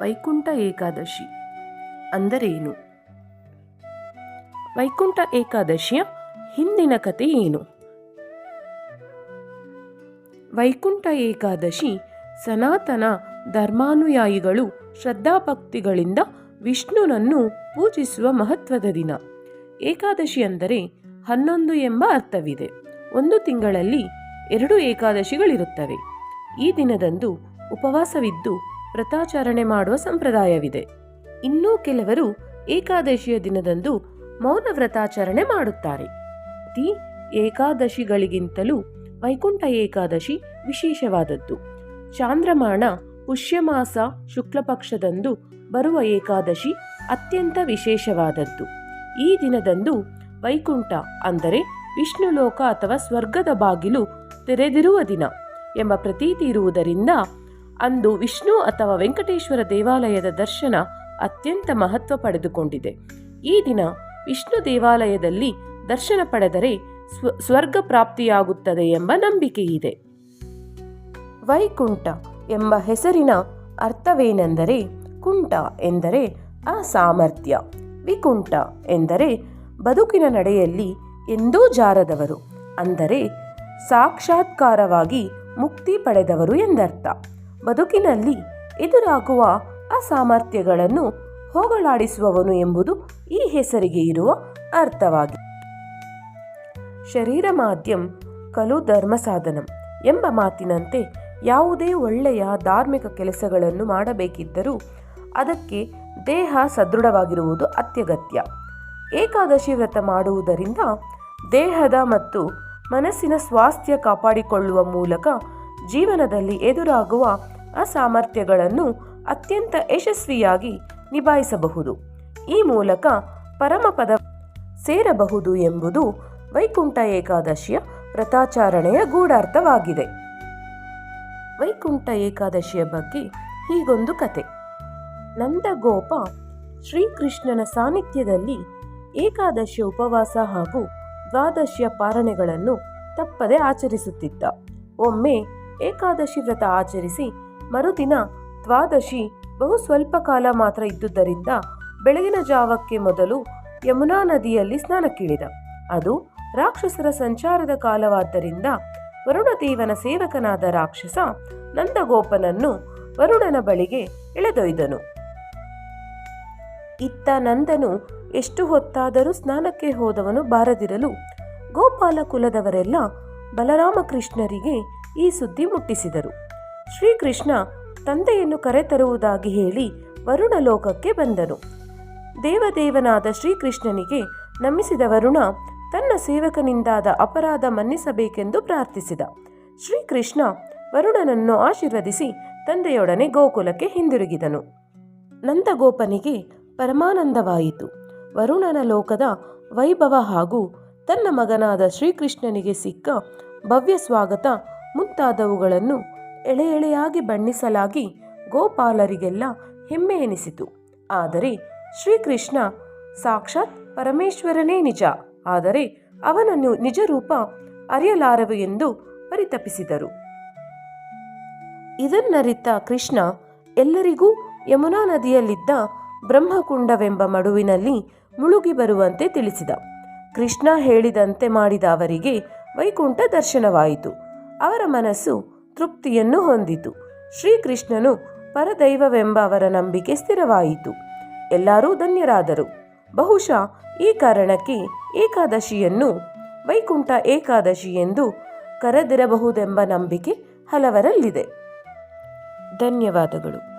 ವೈಕುಂಠ ಏಕಾದಶಿ ಅಂದರೇನು? ವೈಕುಂಠ ಏಕಾದಶಿಯ ಹಿಂದಿನ ಕತೆ ಏನು? ವೈಕುಂಠ ಏಕಾದಶಿ ಸನಾತನ ಧರ್ಮಾನುಯಾಯಿಗಳು ಶ್ರದ್ಧಾಭಕ್ತಿಗಳಿಂದ ವಿಷ್ಣುನನ್ನು ಪೂಜಿಸುವ ಮಹತ್ವದ ದಿನ. ಏಕಾದಶಿ ಅಂದರೆ ಹನ್ನೊಂದು ಎಂಬ ಅರ್ಥವಿದೆ. ಒಂದು ತಿಂಗಳಲ್ಲಿ ಎರಡು ಏಕಾದಶಿಗಳಿರುತ್ತವೆ. ಈ ದಿನದಂದು ಉಪವಾಸವಿದ್ದು ವ್ರತಾಚರಣೆ ಮಾಡುವ ಸಂಪ್ರದಾಯವಿದೆ. ಇನ್ನೂ ಕೆಲವರು ಏಕಾದಶಿಯ ದಿನದಂದು ಮೌನ ವ್ರತಾಚರಣೆ ಮಾಡುತ್ತಾರೆ. ಪ್ರತಿ ಏಕಾದಶಿಗಳಿಗಿಂತಲೂ ವೈಕುಂಠ ಏಕಾದಶಿ ವಿಶೇಷವಾದದ್ದು. ಚಾಂದ್ರಮಾಣ ಪುಷ್ಯಮಾಸ ಶುಕ್ಲಪಕ್ಷದಂದು ಬರುವ ಏಕಾದಶಿ ಅತ್ಯಂತ ವಿಶೇಷವಾದದ್ದು. ಈ ದಿನದಂದು ವೈಕುಂಠ ಅಂದರೆ ವಿಷ್ಣುಲೋಕ ಅಥವಾ ಸ್ವರ್ಗದ ಬಾಗಿಲು ತೆರೆದಿರುವ ದಿನ ಎಂಬ ಪ್ರತೀತಿ ಇರುವುದರಿಂದ ಅಂದು ವಿಷ್ಣು ಅಥವಾ ವೆಂಕಟೇಶ್ವರ ದೇವಾಲಯದ ದರ್ಶನ ಅತ್ಯಂತ ಮಹತ್ವ ಪಡೆದುಕೊಂಡಿದೆ. ಈ ದಿನ ವಿಷ್ಣು ದೇವಾಲಯದಲ್ಲಿ ದರ್ಶನ ಪಡೆದರೆ ಸ್ವ, ಸ್ವರ್ಗ ಪ್ರಾಪ್ತಿಯಾಗುತ್ತದೆ ಎಂಬ ನಂಬಿಕೆ ಇದೆ ವೈಕುಂಠ ಎಂಬ ಹೆಸರಿನ ಅರ್ಥವೇನೆಂದರೆ ಕುಂಠ ಎಂದರೆ ಅಸಾಮರ್ಥ್ಯ ವಿಕುಂಠ ಎಂದರೆ ಬದುಕಿನ ನಡೆಯಲ್ಲಿ ಎಂದೂ ಜಾರದವರು, ಅಂದರೆ ಸಾಕ್ಷಾತ್ಕಾರವಾಗಿ ಮುಕ್ತಿ ಪಡೆದವರು ಎಂದರ್ಥ. ಬದುಕಿನಲ್ಲಿ ಎದುರಾಗುವ ಅಸಾಮರ್ಥ್ಯಗಳನ್ನು ಹೋಗಲಾಡಿಸುವವನು ಎಂಬುದು ಈ ಹೆಸರಿಗೆ ಇರುವ ಅರ್ಥವಾಗಿದೆ. ಶರೀರ ಮಾಧ್ಯಂ ಕಲು ಧರ್ಮ ಸಾಧನಂ ಎಂಬ ಮಾತಿನಂತೆ ಯಾವುದೇ ಒಳ್ಳೆಯ ಧಾರ್ಮಿಕ ಕೆಲಸಗಳನ್ನು ಮಾಡಬೇಕಿದ್ದರೂ ಅದಕ್ಕೆ ದೇಹ ಸದೃಢವಾಗಿರುವುದು ಅತ್ಯಗತ್ಯ. ಏಕಾದಶಿ ವ್ರತ ಮಾಡುವುದರಿಂದ ದೇಹದ ಮತ್ತು ಮನಸ್ಸಿನ ಸ್ವಾಸ್ಥ್ಯ ಕಾಪಾಡಿಕೊಳ್ಳುವ ಮೂಲಕ ಜೀವನದಲ್ಲಿ ಎದುರಾಗುವ ಅಸಾಮರ್ಥ್ಯಗಳನ್ನು ಅತ್ಯಂತ ಯಶಸ್ವಿಯಾಗಿ ನಿಭಾಯಿಸಬಹುದು. ಈ ಮೂಲಕ ಪರಮಪದ ಸೇರಬಹುದು ಎಂಬುದು ವೈಕುಂಠ ಏಕಾದಶಿಯ ವ್ರತಾಚರಣೆಯ ಗೂಢಾರ್ಥವಾಗಿದೆ. ವೈಕುಂಠ ಏಕಾದಶಿಯ ಬಗ್ಗೆ ಹೀಗೊಂದು ಕತೆ. ನಂದಗೋಪ ಶ್ರೀಕೃಷ್ಣನ ಸಾನ್ನಿಧ್ಯದಲ್ಲಿ ಏಕಾದಶಿಯ ಉಪವಾಸ ಹಾಗೂ ದ್ವಾದಶಿಯ ಪಾರಣೆಗಳನ್ನು ತಪ್ಪದೆ ಆಚರಿಸುತ್ತಿದ್ದ. ಒಮ್ಮೆ ಏಕಾದಶಿ ವ್ರತ ಆಚರಿಸಿ ಮರುದಿನ ದ್ವಾದಶಿ ಬಹು ಸ್ವಲ್ಪ ಕಾಲ ಮಾತ್ರ ಇದ್ದುದರಿಂದ ಬೆಳಗಿನ ಜಾವಕ್ಕೆ ಮೊದಲು ಯಮುನಾ ನದಿಯಲ್ಲಿ ಸ್ನಾನಕ್ಕಿಳಿದ. ಅದು ರಾಕ್ಷಸರ ಸಂಚಾರದ ಕಾಲವಾದ್ದರಿಂದ ವರುಣದೇವನ ಸೇವಕನಾದ ರಾಕ್ಷಸ ನಂದಗೋಪನನ್ನು ವರುಣನ ಬಳಿಗೆ ಎಳೆದೊಯ್ದನು. ಇತ್ತ ನಂದನು ಎಷ್ಟು ಹೊತ್ತಾದರೂ ಸ್ನಾನಕ್ಕೆ ಹೋದವನು ಬಾರದಿರಲು ಗೋಪಾಲ ಕುಲದವರೆಲ್ಲ ಬಲರಾಮಕೃಷ್ಣರಿಗೆ ಈ ಸುದ್ದಿ ಮುಟ್ಟಿಸಿದರು. ಶ್ರೀಕೃಷ್ಣ ತಂದೆಯನ್ನು ಕರೆತರುವುದಾಗಿ ಹೇಳಿ ವರುಣ ಲೋಕಕ್ಕೆ ಬಂದನು. ದೇವದೇವನಾದ ಶ್ರೀಕೃಷ್ಣನಿಗೆ ನಮಿಸಿದ ವರುಣ ತನ್ನ ಸೇವಕನಿಂದಾದ ಅಪರಾಧ ಮನ್ನಿಸಬೇಕೆಂದು ಪ್ರಾರ್ಥಿಸಿದ. ಶ್ರೀಕೃಷ್ಣ ವರುಣನನ್ನು ಆಶೀರ್ವದಿಸಿ ತಂದೆಯೊಡನೆ ಗೋಕುಲಕ್ಕೆ ಹಿಂದಿರುಗಿದನು. ನಂದಗೋಪನಿಗೆ ಪರಮಾನಂದವಾಯಿತು. ವರುಣನ ಲೋಕದ ವೈಭವ ಹಾಗೂ ತನ್ನ ಮಗನಾದ ಶ್ರೀಕೃಷ್ಣನಿಗೆ ಸಿಕ್ಕ ಭವ್ಯ ಸ್ವಾಗತ ಮುಂತಾದವುಗಳನ್ನು ಎಳೆ ಎಳೆಯಾಗಿ ಬಣ್ಣಿಸಲಾಗಿ ಗೋಪಾಲರಿಗೆಲ್ಲ ಹೆಮ್ಮೆ ಎನಿಸಿತು. ಆದರೆ ಶ್ರೀಕೃಷ್ಣ ಸಾಕ್ಷಾತ್ ಪರಮೇಶ್ವರನೇ ನಿಜ. ಆದರೆ ಅವನನ್ನು ನಿಜ ರೂಪ ಅರಿಯಲಾರವು ಎಂದು ಪರಿತಪಿಸಿದರು. ಇದನ್ನರಿತ ಕೃಷ್ಣ, ಎಲ್ಲರಿಗೂ ಯಮುನಾ ನದಿಯಲ್ಲಿದ್ದ ಬ್ರಹ್ಮಕುಂಡವೆಂಬ ಮಡುವಿನಲ್ಲಿ ಮುಳುಗಿ ಬರುವಂತೆ ತಿಳಿಸಿದ. ಕೃಷ್ಣ ಹೇಳಿದಂತೆ ಮಾಡಿದ ಅವರಿಗೆ ವೈಕುಂಠ ದರ್ಶನವಾಯಿತು. ಅವರ ಮನಸ್ಸು ತೃಪ್ತಿಯನ್ನು ಹೊಂದಿತು. ಶ್ರೀಕೃಷ್ಣನು ಪರದೈವವೆಂಬ ಅವರ ನಂಬಿಕೆ ಸ್ಥಿರವಾಯಿತು. ಎಲ್ಲರೂ ಧನ್ಯರಾದರು. ಬಹುಶಃ ಈ ಕಾರಣಕ್ಕೆ ಏಕಾದಶಿಯನ್ನು, ವೈಕುಂಠ ಏಕಾದಶಿ ಎಂದು ಕರೆದಿರಬಹುದೆಂಬ ನಂಬಿಕೆ ಹಲವರಲ್ಲಿದೆ. ಧನ್ಯವಾದಗಳು.